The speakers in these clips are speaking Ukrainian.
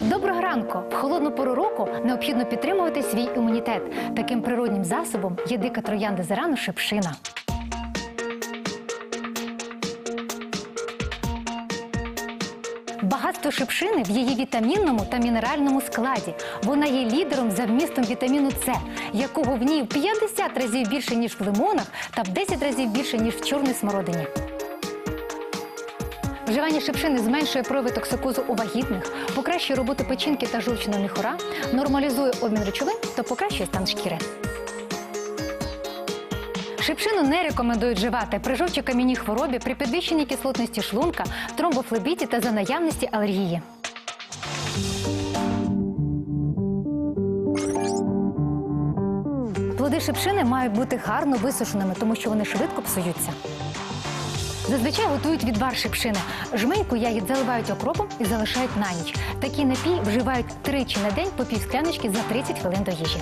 Доброго ранку! В холодну пору року необхідно підтримувати свій імунітет. Таким природнім засобом є дика троянда зерану шипшина. Багатство шипшини в її вітамінному та мінеральному складі. Вона є лідером за вмістом вітаміну С, якого в ній в 50 разів більше ніж в лимонах та в 10 разів більше ніж в чорній смородині. Вживання шипшини зменшує прояви токсикозу у вагітних, покращує роботу печінки та жовчного міхура, нормалізує обмін речовин та покращує стан шкіри. Шипшину не рекомендують вживати при жовчій кам'яній хворобі, при підвищенні кислотності шлунка, тромбофлебіті та за наявності алергії. Плоди шипшини мають бути гарно висушеними, тому що вони швидко псуються. Зазвичай готують відвар шипшини. Жменьку ягід заливають окропом і залишають на ніч. Такий напій вживають тричі на день по пів скляночки за 30 хвилин до їжі.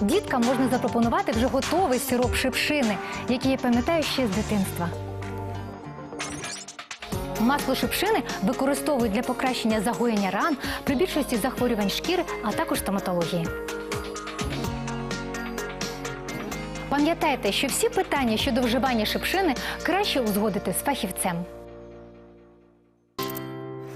Діткам можна запропонувати вже готовий сироп шипшини, який я пам'ятаю ще з дитинства. Масло шипшини використовують для покращення загоєння ран при більшості захворювань шкіри, а також стоматології. Пам'ятайте, що всі питання щодо вживання шипшини краще узгодити з фахівцем.